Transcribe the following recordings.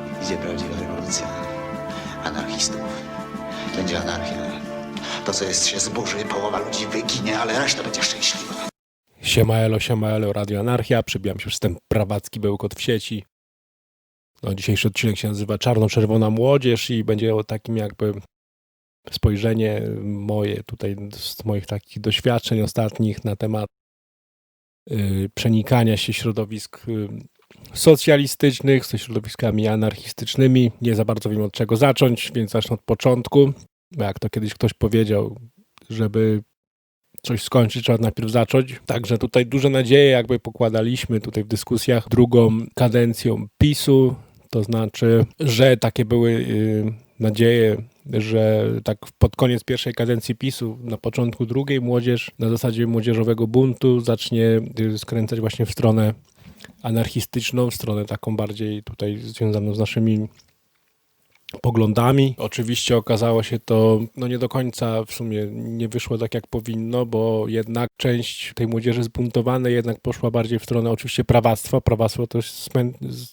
Gdzie prawdziwa rewolucja? Anarchistów. Będzie anarchia. To, co jest się zburzy, połowa ludzi wyginie, ale reszta będzie szczęśliwa. Siema elo, siema elo, Radio Anarchia. Przybijam się przez ten prawacki bełkot w sieci. No, dzisiejszy odcinek się nazywa Czarno-Czerwona Młodzież i będzie o takim jakby spojrzenie moje tutaj z moich takich doświadczeń ostatnich na temat y, przenikania się środowisk y, socjalistycznych ze środowiskami anarchistycznymi. Nie za bardzo wiem od czego zacząć, więc zacznę od początku. Jak to kiedyś ktoś powiedział, żeby coś skończyć, trzeba najpierw zacząć. Także tutaj duże nadzieje jakby pokładaliśmy tutaj w dyskusjach drugą kadencją PiSu, to znaczy, że takie były y, nadzieje, że tak pod koniec pierwszej kadencji PiSu, na początku drugiej młodzież na zasadzie młodzieżowego buntu zacznie y, skręcać właśnie w stronę anarchistyczną, stronę taką bardziej tutaj związaną z naszymi poglądami. Oczywiście okazało się to no nie do końca w sumie nie wyszło tak jak powinno, bo jednak część tej młodzieży zbuntowanej jednak poszła bardziej w stronę oczywiście prawactwa. Prawactwo to,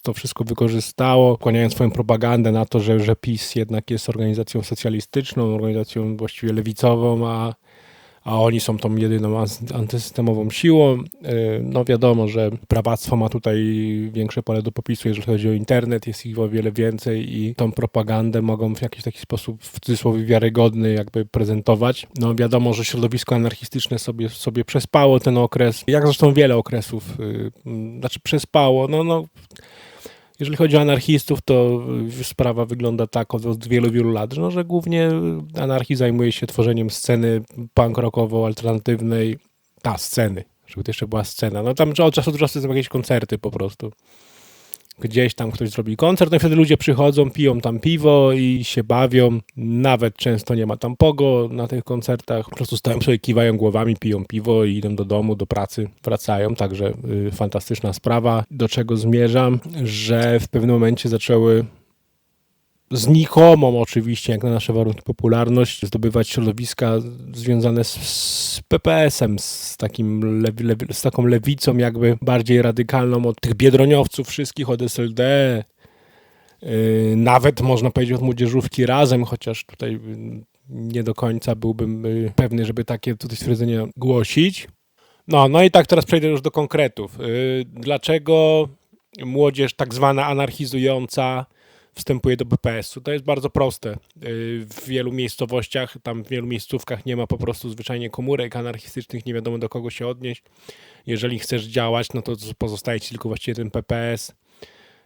to wszystko wykorzystało, kłaniając swoją propagandę na to, że, że PiS jednak jest organizacją socjalistyczną, organizacją właściwie lewicową, a a oni są tą jedyną antysystemową siłą. Yy, No wiadomo, że prawactwo ma tutaj większe pole do popisu, jeżeli chodzi o internet, jest ich o wiele więcej i tą propagandę mogą w jakiś taki sposób w cudzysłowie wiarygodny jakby prezentować. No wiadomo, że środowisko anarchistyczne sobie, sobie przespało ten okres, jak zresztą wiele okresów, mm, znaczy przespało, no no jeżeli chodzi o anarchistów, to y, sprawa wygląda tak od, wielu, wielu lat, no, że głównie anarchii zajmuje się tworzeniem sceny punk rockowo-alternatywnej, ta sceny, żeby to jeszcze była scena. No tam od czasu do czasu są jakieś koncerty po prostu. Gdzieś tam ktoś zrobi koncert, no i wtedy ludzie przychodzą, piją tam piwo i się bawią. Nawet często nie ma tam pogo na tych koncertach. Po prostu stoją sobie, kiwają głowami, piją piwo i idą do domu, do pracy, wracają. Także y, fantastyczna sprawa. Do czego zmierzam, że w pewnym momencie zaczęły znikomą oczywiście, jak na nasze warunki popularność, zdobywać środowiska związane z, z PPS-em, z, takim lewi, lewi, z taką lewicą jakby bardziej radykalną od tych biedroniowców wszystkich, od SLD, yy, nawet można powiedzieć od młodzieżówki razem, chociaż tutaj nie do końca byłbym yy, pewny, żeby takie tutaj stwierdzenia głosić. No, no i tak teraz przejdę już do konkretów. Yy, Dlaczego młodzież tak zwana anarchizująca wstępuje do BPS-u. To jest bardzo proste. Yy, W wielu miejscowościach, tam w wielu miejscówkach nie ma po prostu zwyczajnie komórek anarchistycznych, nie wiadomo do kogo się odnieść. Jeżeli chcesz działać, no to pozostaje ci tylko właściwie ten PPS.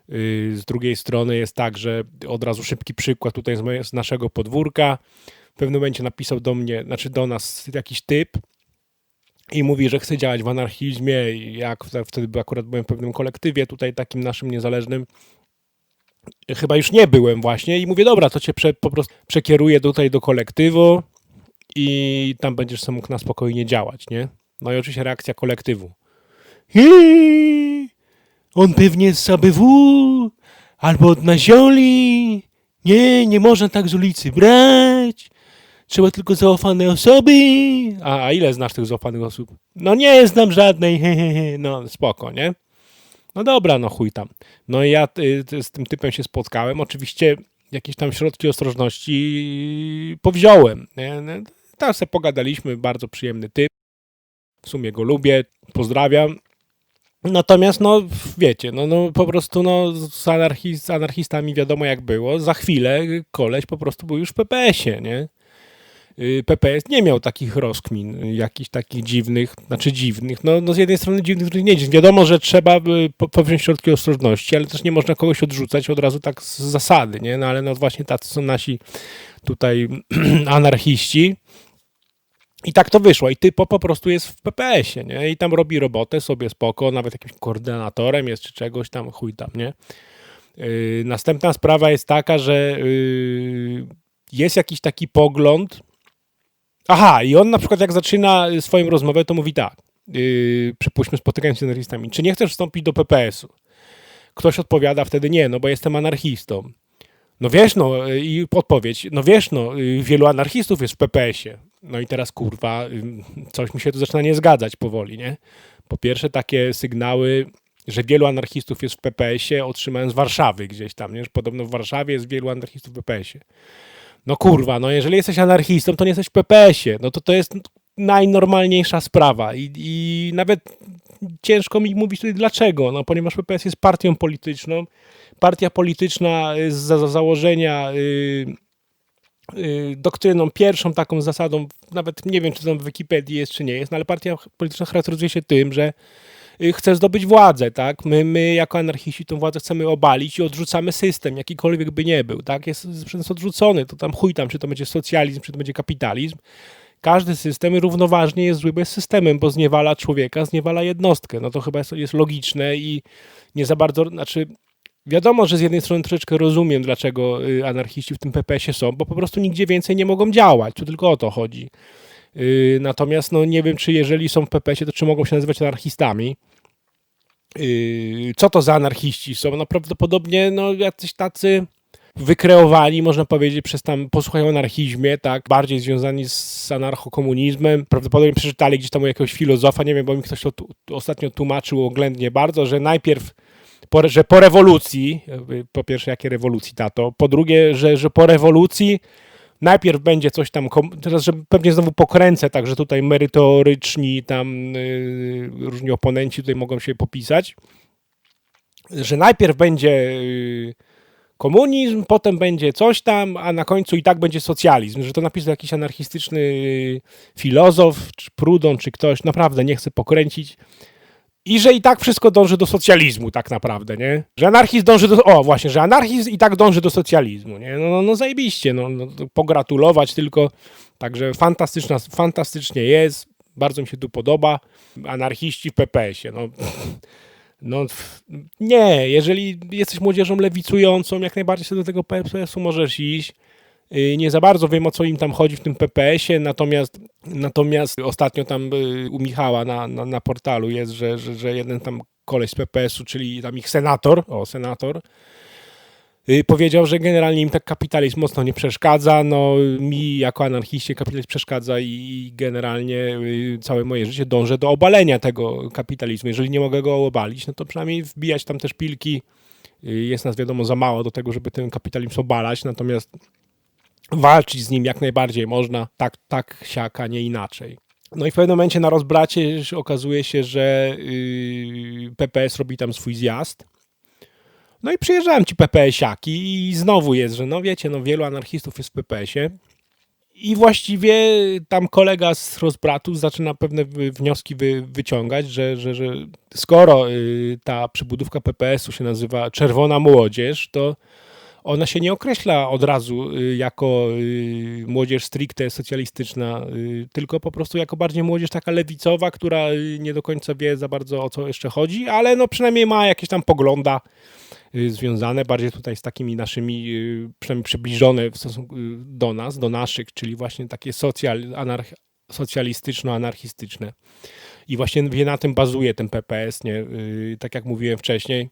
Yy, Z drugiej strony jest tak, że od razu szybki przykład tutaj z, z naszego podwórka. W pewnym momencie napisał do mnie, znaczy do nas jakiś typ, i mówi, że chce działać w anarchizmie. Jak wtedy akurat byłem w pewnym kolektywie, tutaj takim naszym niezależnym, chyba już nie byłem właśnie i mówię, dobra, to cię prze, po prostu przekieruję tutaj do kolektywu i tam będziesz sobie mógł na spokojnie działać, nie? No i oczywiście reakcja kolektywu. Hii, on pewnie z ABW albo od Nazioli. Nie, nie można tak z ulicy brać. Trzeba tylko zaufane osoby. A, a ile znasz tych zaufanych osób? No nie znam żadnej, hehehe. No spoko, nie? No dobra, no chuj tam. No i ja y, z tym typem się spotkałem. Oczywiście jakieś tam środki ostrożności powziąłem. No, Tam sobie pogadaliśmy, bardzo przyjemny typ. W sumie go lubię, pozdrawiam. Natomiast, no wiecie, no, no po prostu no, z, z anarchistami wiadomo jak było. Za chwilę koleś po prostu był już w PPS-ie, nie? Y, PPS nie miał takich rozkmin, y, jakichś takich dziwnych, znaczy dziwnych, no, no z jednej strony dziwnych, nie dziwnych. Wiadomo, że trzeba po- powziąć środki ostrożności, ale też nie można kogoś odrzucać od razu tak z zasady, nie? No ale no właśnie tacy są nasi tutaj anarchiści. I tak to wyszło. I typo po prostu jest w PPS-ie, nie? I tam robi robotę sobie spoko, nawet jakimś koordynatorem jest czy czegoś tam, chuj tam, nie? Yy, następna sprawa jest taka, że yy, jest jakiś taki pogląd. Aha, i on na przykład jak zaczyna swoją rozmowę, to mówi tak. Yy, przypuśćmy, spotykając się z anarchistami. Czy nie chcesz wstąpić do PPS-u? Ktoś odpowiada wtedy nie, no bo jestem anarchistą. No wiesz, no y, i odpowiedź, no wiesz, no y, wielu anarchistów jest w PPS-ie. No i teraz kurwa, y, coś mi się tu zaczyna nie zgadzać powoli, nie? Po pierwsze takie sygnały, że wielu anarchistów jest w PPS-ie otrzymałem z Warszawy gdzieś tam, nie? Że podobno w Warszawie jest wielu anarchistów w PPS-ie. No kurwa, no jeżeli jesteś anarchistą, to nie jesteś w PPS-ie. No to to jest najnormalniejsza sprawa i, i nawet ciężko mi mówić tutaj dlaczego, no ponieważ PPS jest partią polityczną. Partia polityczna z za za założenia y, y, doktryną pierwszą taką zasadą, nawet nie wiem czy to w Wikipedii jest czy nie jest, no ale partia polityczna charakteryzuje się tym, że y, chce zdobyć władzę, tak? My, my jako anarchiści tą władzę chcemy obalić i odrzucamy system, jakikolwiek by nie był, tak? Jest przez odrzucony, to tam chuj tam, czy to będzie socjalizm, czy to będzie kapitalizm. Każdy system równoważnie jest zły bez systemem, bo zniewala człowieka, zniewala jednostkę. No to chyba jest, jest logiczne i nie za bardzo, znaczy wiadomo, że z jednej strony troszeczkę rozumiem, dlaczego y, anarchiści w tym PPS-ie są, bo po prostu nigdzie więcej nie mogą działać, tu tylko o to chodzi. Y, Natomiast no, nie wiem, czy jeżeli są w PPS-ie, to czy mogą się nazywać anarchistami. Yy, co to za anarchiści są? No prawdopodobnie no, jacyś tacy wykreowani, można powiedzieć, przez tam posłuchaj o anarchizmie, tak, bardziej związani z anarchokomunizmem. Prawdopodobnie przeczytali gdzieś tam jakiegoś filozofa, nie wiem, bo mi ktoś to ostatnio tłumaczył oględnie bardzo, że najpierw po, że po rewolucji, po pierwsze, jakie rewolucji, tato, po drugie, że, że po rewolucji najpierw będzie coś tam, teraz, że pewnie znowu pokręcę, tak, że tutaj merytoryczni tam yy, różni oponenci tutaj mogą się popisać, że najpierw będzie yy, komunizm, potem będzie coś tam, a na końcu i tak będzie socjalizm, że to napisał jakiś anarchistyczny yy, filozof, czy Prudon, czy ktoś, naprawdę nie chcę pokręcić, i że i tak wszystko dąży do socjalizmu tak naprawdę, nie? Że anarchizm dąży do... O, właśnie, że anarchizm i tak dąży do socjalizmu, nie? No, no, no zajebiście, no, no to pogratulować tylko. Także fantastyczna, fantastycznie jest, bardzo mi się tu podoba. Anarchiści w PPS-ie, no... No nie, jeżeli jesteś młodzieżą lewicującą, jak najbardziej sobie do tego PPS-u możesz iść. Yy, Nie za bardzo wiem o co im tam chodzi w tym PPS-ie, natomiast, natomiast ostatnio tam yy, u Michała na, na, na portalu jest, że, że, że jeden tam koleś z PPS-u, czyli tam ich senator, o senator, yy, powiedział, że generalnie im tak kapitalizm mocno nie przeszkadza. No mi jako anarchiście kapitalizm przeszkadza i, generalnie całe moje życie dążę do obalenia tego kapitalizmu. Jeżeli nie mogę go obalić, no to przynajmniej wbijać tam też pilki. Jest nas wiadomo za mało do tego, żeby ten kapitalizm obalać, natomiast walczyć z nim jak najbardziej można, tak, tak, siak, a nie inaczej. No i w pewnym momencie na rozbracie okazuje się, że yy, PPS robi tam swój zjazd. No i przyjeżdżałem ci PPS-iaki i znowu jest, że no wiecie, no wielu anarchistów jest w PPS-ie. I właściwie tam kolega z rozbratu zaczyna pewne wnioski wy, wyciągać, że, że, że skoro y, ta przybudówka PPS-u się nazywa Czerwona Młodzież, to ona się nie określa od razu y, jako y, młodzież stricte socjalistyczna, y, tylko po prostu jako bardziej młodzież taka lewicowa, która nie do końca wie za bardzo o co jeszcze chodzi, ale no przynajmniej ma jakieś tam pogląda związane bardziej tutaj z takimi naszymi, przynajmniej przybliżone w stosunku do nas, do naszych, czyli właśnie takie socjal, anarch, socjalistyczno-anarchistyczne. I właśnie na tym bazuje ten PPS, nie? Tak jak mówiłem wcześniej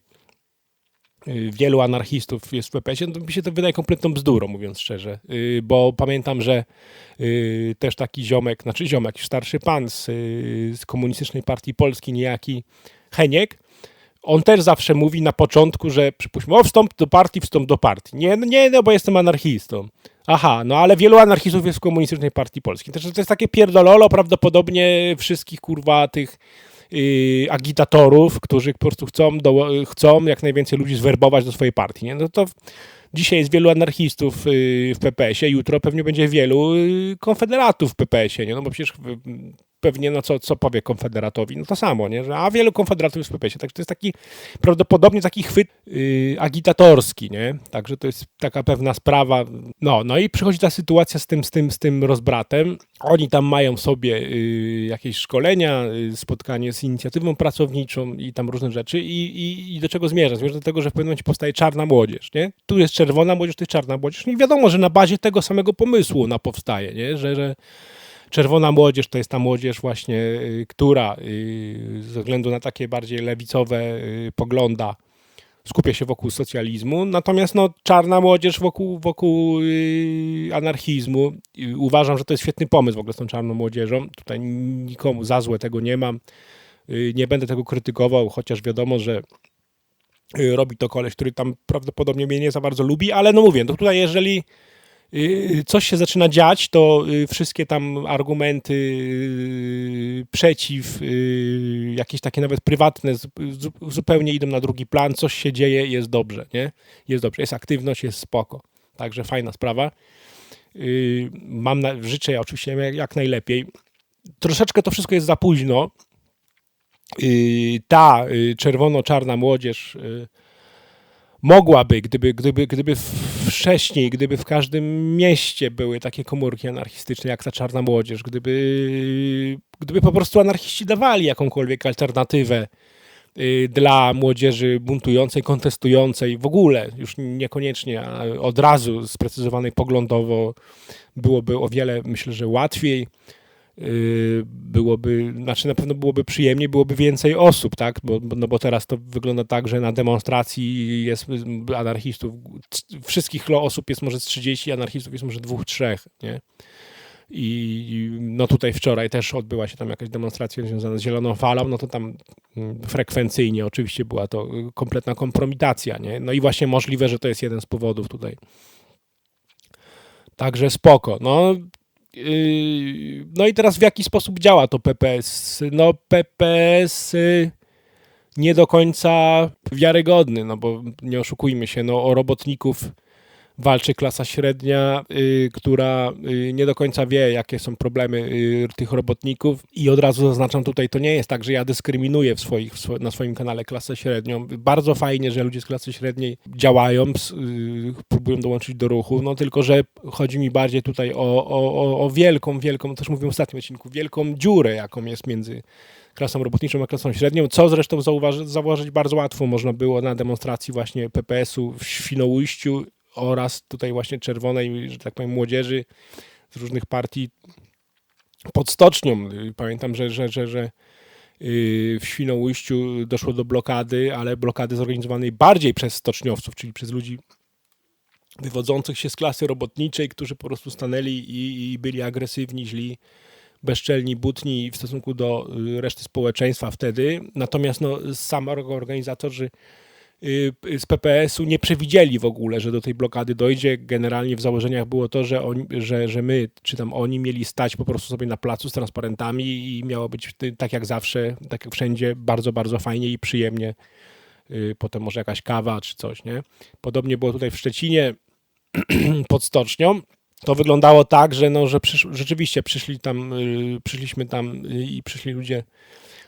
wielu anarchistów jest w PPS-ie, no to mi się to wydaje kompletną bzdurą, mówiąc szczerze, Y, bo pamiętam, że y, też taki ziomek, znaczy ziomek, starszy pan z, y, z Komunistycznej Partii Polski, niejaki Heniek, on też zawsze mówi na początku, że przypuśćmy, o wstąp do partii, wstąp do partii. Nie, no nie, no bo jestem anarchistą. Aha, no ale wielu anarchistów jest w Komunistycznej Partii Polskiej. To jest takie pierdololo prawdopodobnie wszystkich kurwa tych agitatorów, którzy po prostu chcą, do, chcą jak najwięcej ludzi zwerbować do swojej partii. Nie? No to dzisiaj jest wielu anarchistów yy, w PPS-ie, jutro pewnie będzie wielu yy, konfederatów w PPS-ie, nie? no bo przecież yy, pewnie, no co, co powie konfederatowi? No to samo, nie? Że, a wielu konfederatów jest w PPS-ie, także to jest taki prawdopodobnie taki chwyt yy, agitatorski, nie? Także to jest taka pewna sprawa. No, no i przychodzi ta sytuacja z tym, z tym, z tym rozbratem. Oni tam mają sobie yy, jakieś szkolenia, yy, spotkanie z inicjatywą pracowniczą i tam różne rzeczy i, i, i do czego zmierza? Zmierza do tego, że w pewnym momencie powstaje czarna młodzież, nie? Tu jest czerwona młodzież, tu jest czarna młodzież. No i wiadomo, że na bazie tego samego pomysłu ona powstaje, nie? Że, że czerwona młodzież to jest ta młodzież właśnie, y, która y, ze względu na takie bardziej lewicowe y, pogląda skupia się wokół socjalizmu, natomiast no, czarna młodzież wokół, wokół anarchizmu. Uważam, że to jest świetny pomysł w ogóle z tą czarną młodzieżą. Tutaj nikomu za złe tego nie mam. Nie będę tego krytykował, chociaż wiadomo, że robi to koleś, który tam prawdopodobnie mnie nie za bardzo lubi, ale no mówię, to tutaj jeżeli coś się zaczyna dziać, to yy, wszystkie tam argumenty przeciw, jakieś takie nawet prywatne, zu- zu- zupełnie idą na drugi plan, coś się dzieje, jest dobrze, nie? Jest dobrze, jest aktywność, jest spoko. Także fajna sprawa. Mam na, życzę ja oczywiście jak, najlepiej. Troszeczkę to wszystko jest za późno. Ta czerwono-czarna młodzież mogłaby, gdyby, gdyby, gdyby wcześniej, gdyby w każdym mieście były takie komórki anarchistyczne jak ta czarna młodzież, gdyby, gdyby po prostu anarchiści dawali jakąkolwiek alternatywę y, dla młodzieży buntującej, kontestującej, w ogóle, już niekoniecznie, od razu sprecyzowanej poglądowo, byłoby o wiele, myślę, że łatwiej byłoby, znaczy na pewno byłoby przyjemniej, byłoby więcej osób, tak? Bo, no bo teraz to wygląda tak, że na demonstracji jest anarchistów, c- wszystkich osób jest może z 30, anarchistów jest może dwóch, trzech, nie? I no tutaj wczoraj też odbyła się tam jakaś demonstracja związana z Zieloną Falą, no to tam mm, frekwencyjnie oczywiście była to y, kompletna kompromitacja, nie? No i właśnie możliwe, że to jest jeden z powodów tutaj. Także spoko. No, No i teraz w jaki sposób działa to PPS? No PPS y, nie do końca wiarygodny, no bo nie oszukujmy się, no o robotników walczy klasa średnia, y, która y, nie do końca wie, jakie są problemy y, tych robotników. I od razu zaznaczam tutaj, to nie jest tak, że ja dyskryminuję w swoich, na swoim kanale klasę średnią. Bardzo fajnie, że ludzie z klasy średniej działają, próbują dołączyć do ruchu, no tylko, że chodzi mi bardziej tutaj o, o, o, wielką, wielką, też mówiłem w ostatnim odcinku, wielką dziurę, jaką jest między klasą robotniczą a klasą średnią, co zresztą zauważy, zauważyć bardzo łatwo. Można było na demonstracji właśnie PPS-u w Świnoujściu oraz tutaj właśnie czerwonej, że tak powiem, młodzieży z różnych partii pod stocznią. Y, Pamiętam, że, że, że, że y, w Świnoujściu doszło do blokady, ale blokady zorganizowanej bardziej przez stoczniowców, czyli przez ludzi wywodzących się z klasy robotniczej, którzy po prostu stanęli i, i byli agresywni, źli, bezczelni, butni w stosunku do y, reszty społeczeństwa wtedy. Natomiast no, sam organizatorzy z PPS-u nie przewidzieli w ogóle, że do tej blokady dojdzie. Generalnie w założeniach było to, że, że, że my, czy tam oni mieli stać po prostu sobie na placu z transparentami i miało być tak jak zawsze, tak jak wszędzie, bardzo, bardzo fajnie i przyjemnie. Y, Potem może jakaś kawa czy coś, nie? Podobnie było tutaj w Szczecinie pod stocznią. To wyglądało tak, że, no, że przysz, rzeczywiście przyszli tam, y, przyszliśmy tam y, i przyszli ludzie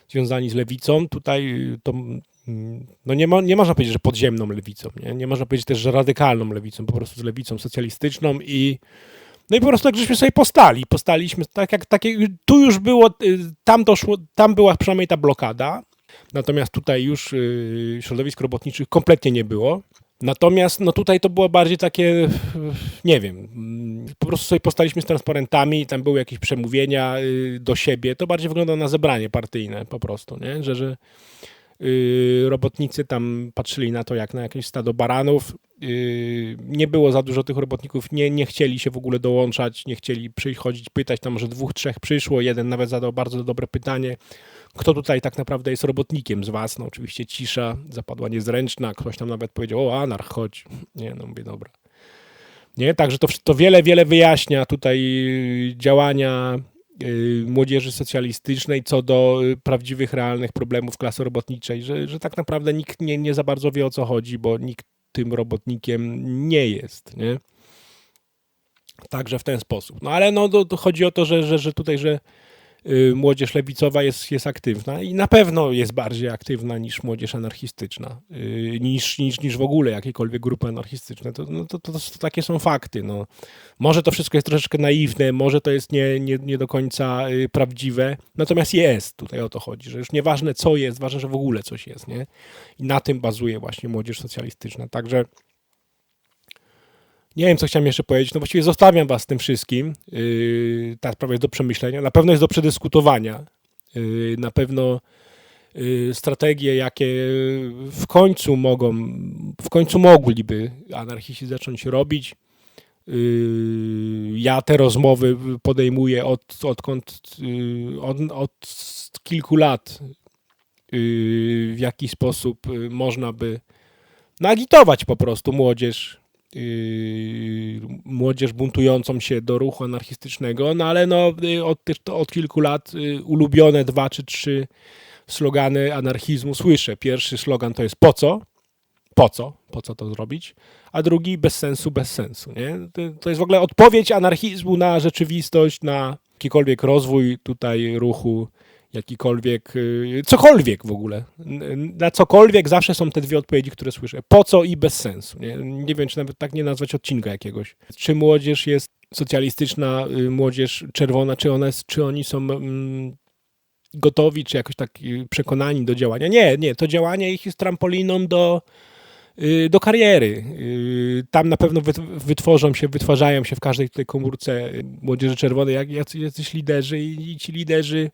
związani z lewicą. Tutaj y, to no nie, mo, nie można powiedzieć, że podziemną lewicą, nie? nie można powiedzieć też, że radykalną lewicą, po prostu z lewicą socjalistyczną i no i po prostu tak żeśmy sobie postali, postaliśmy tak jak takie, tu już było, y, tam doszło, tam była przynajmniej ta blokada, natomiast tutaj już y, środowisk robotniczych kompletnie nie było. Natomiast no tutaj to było bardziej takie, nie wiem, po prostu sobie postaliśmy z transparentami, tam były jakieś przemówienia y, do siebie, to bardziej wygląda na zebranie partyjne po prostu, nie? że, że robotnicy tam patrzyli na to jak na jakieś stado baranów, y, nie było za dużo tych robotników, nie, nie chcieli się w ogóle dołączać, nie chcieli przychodzić, pytać, tam może dwóch, trzech przyszło, jeden nawet zadał bardzo dobre pytanie, kto tutaj tak naprawdę jest robotnikiem z was? No oczywiście cisza, zapadła niezręczna, ktoś tam nawet powiedział, o anarch, chodź. Nie, no mówię, dobra. Nie, także to, to wiele, wiele wyjaśnia tutaj y, działania młodzieży socjalistycznej co do y, prawdziwych, realnych problemów klasy robotniczej, że, że tak naprawdę nikt nie, nie za bardzo wie o co chodzi, bo nikt tym robotnikiem nie jest, nie? Także w ten sposób. No ale no to, to chodzi o to, że, że, że tutaj, że y, młodzież lewicowa jest, jest aktywna i na pewno jest bardziej aktywna niż młodzież anarchistyczna, y, niż, niż, niż w ogóle jakiekolwiek grupy anarchistyczne. To, no, to, to, to, takie są fakty. No. Może to wszystko jest troszeczkę naiwne, może to jest nie, nie, nie do końca y, prawdziwe, natomiast jest, tutaj o to chodzi, że już nieważne co jest, ważne, że w ogóle coś jest. Nie? I na tym bazuje właśnie młodzież socjalistyczna. Także nie wiem, co chciałem jeszcze powiedzieć. No właściwie zostawiam was z tym wszystkim. Yy, ta sprawa jest do przemyślenia. Na pewno jest do przedyskutowania. Yy, na pewno y, strategie, jakie w końcu mogą, w końcu mogliby anarchiści zacząć robić. Y, Ja te rozmowy podejmuję od, odkąd, y, od, od kilku lat, y, w jaki sposób można by naagitować po prostu młodzież, yy, młodzież buntującą się do ruchu anarchistycznego, no ale no, y, od, tych- od kilku lat y, ulubione dwa czy trzy slogany anarchizmu słyszę. Pierwszy slogan to jest po co? Po co? Po co to zrobić? A drugi bez sensu, bez sensu. Nie? To jest w ogóle odpowiedź anarchizmu na rzeczywistość, na jakikolwiek rozwój tutaj ruchu, jakikolwiek, y, cokolwiek w ogóle. Na cokolwiek zawsze są te dwie odpowiedzi, które słyszę. Po co i bez sensu. Nie, nie wiem, czy nawet tak nie nazwać odcinka jakiegoś. Czy młodzież jest socjalistyczna, y, młodzież czerwona, czy, ona jest, czy oni są mm, gotowi, czy jakoś tak y, przekonani do działania. Nie, nie, to działanie ich jest trampoliną do, do kariery. Tam na pewno wyt- wytworzą się, wytwarzają się w każdej tej komórce młodzieży czerwonej jacyś liderzy i ci liderzy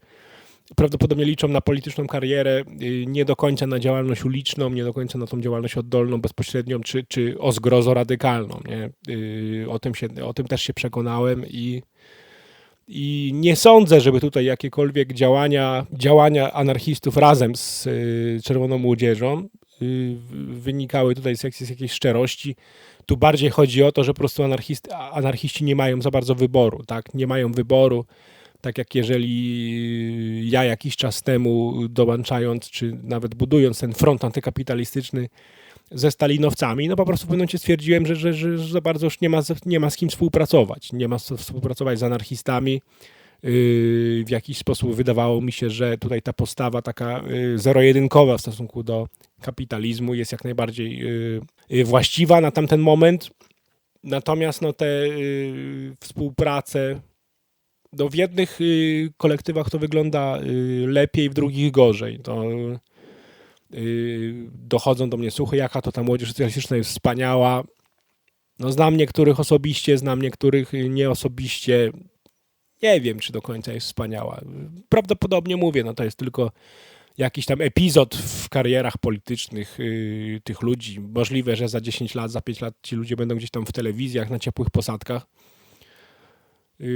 prawdopodobnie liczą na polityczną karierę, y, nie do końca na działalność uliczną, nie do końca na tą działalność oddolną, bezpośrednią, czy, czy o zgrozo radykalną. Nie? Y, O, tym się, o tym też się przekonałem i, i nie sądzę, żeby tutaj jakiekolwiek działania, działania anarchistów razem z y, Czerwoną Młodzieżą wynikały tutaj z, z jakiejś szczerości. Tu bardziej chodzi o to, że po prostu anarchist, anarchiści nie mają za bardzo wyboru, tak? Nie mają wyboru. Tak jak jeżeli ja jakiś czas temu dołączając, czy nawet budując ten front antykapitalistyczny ze stalinowcami, no po prostu w pewnym momencie stwierdziłem, że, że, że, za bardzo już nie ma, nie ma z kim współpracować. Nie ma co współpracować z anarchistami. Yy, W jakiś sposób wydawało mi się, że tutaj ta postawa taka yy, zero-jedynkowa w stosunku do kapitalizmu jest jak najbardziej yy, właściwa na tamten moment. Natomiast no, te yy, współprace no, w jednych y, kolektywach to wygląda y, lepiej, w drugich gorzej. To y, dochodzą do mnie słuchy, jaka to ta młodzież socjalistyczna jest wspaniała. No, znam niektórych osobiście, znam niektórych nieosobiście. Nie wiem, czy do końca jest wspaniała. Prawdopodobnie mówię, no to jest tylko jakiś tam epizod w karierach politycznych tych ludzi. Możliwe, że za 10 lat, za 5 lat ci ludzie będą gdzieś tam w telewizjach, na ciepłych posadkach. Yy,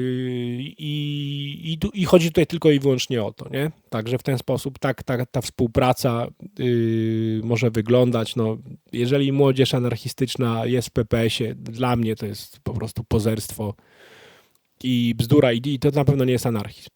I, i, tu- I chodzi tutaj tylko i wyłącznie o to, nie? Także w ten sposób tak, ta, ta współpraca yy, może wyglądać. No, jeżeli młodzież anarchistyczna jest w PPS-ie, dla mnie to jest po prostu pozerstwo i bzdura i, i to na pewno nie jest anarchizm.